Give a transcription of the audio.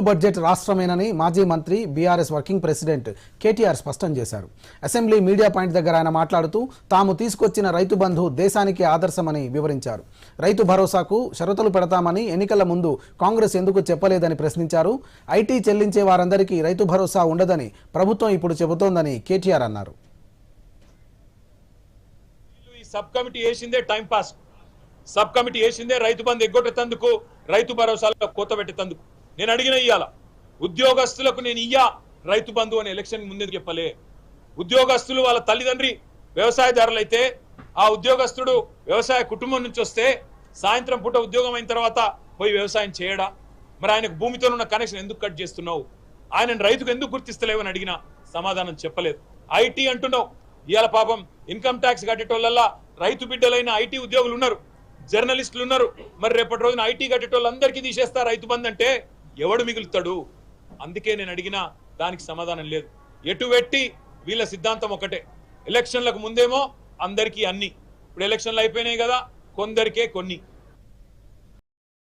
Full budget రాష్ట్రమేనని మాజీ మంత్రి BRS working president KTR స్పష్టం చేశారు. అసెంబ్లీ మీడియా పాయింట్ దగ్గర ఆయన మాట్లాడుతూ తాము తీసుకొచ్చిన రైతు బంధు దేశానికి ఆదర్శమని వివరించారు. రైతు భరోసాకు షరతులు పెడతామని ఎన్నికల ముందు కాంగ్రెస్ ఎందుకు చెప్పలేదని ప్రశ్నించారు. ఐటీ చెల్లించే వారందరికీ రైతు భరోసా ఉండదని ప్రభుత్వం ఇప్పుడు చెబుతోందని కేటీఆర్ అన్నారు. సబ్ కమిటీ వేసిందే టైం పాస్. సబ్ కమిటీ వేసిందే రైతు బంధు ఎగ్గొట్టేందుకు రైతు భరోసాలో కోత పెట్టేందుకు నేను అడిగిన ఇయ్యాల. ఉద్యోగస్తులకు నేను ఇయ్యా రైతు బంధు అని ఎలక్షన్ ముందే చెప్పలే? ఉద్యోగస్తులు వాళ్ళ తల్లిదండ్రి వ్యవసాయదారులైతే ఆ ఉద్యోగస్తుడు వ్యవసాయ కుటుంబం నుంచి వస్తే సాయంత్రం పూట ఉద్యోగం అయిన తర్వాత పోయి వ్యవసాయం చేయడా? మరి ఆయనకు భూమితో ఉన్న కనెక్షన్ ఎందుకు కట్ చేస్తున్నావు? ఆయనను రైతుకు ఎందుకు గుర్తిస్తలేవని అడిగినా అడిగిన సమాధానం చెప్పలేదు. ఐటీ అంటున్నావు. ఇవాళ పాపం ఇన్కమ్ ట్యాక్స్ కట్టేటోళ్ళల్లా రైతు బిడ్డలైన ఐటీ ఉద్యోగులు ఉన్నారు. జర్నలిస్టులు ఉన్నారు. మరి రేపటి రోజున ఐటీ కట్టేటోళ్ళందరికీ తీసేస్తా రైతు బంద్ అంటే ఎవడు మిగులుతాడు? అందుకే నేను అడిగినా దానికి సమాధానం లేదు. ఎటు పెట్టి వీళ్ళ సిద్ధాంతం ఒకటే. ఎలక్షన్లకు ముందేమో అందరికీ అన్ని. ఇప్పుడు ఎలక్షన్లు అయిపోయినాయి కదా కొందరికే కొన్ని.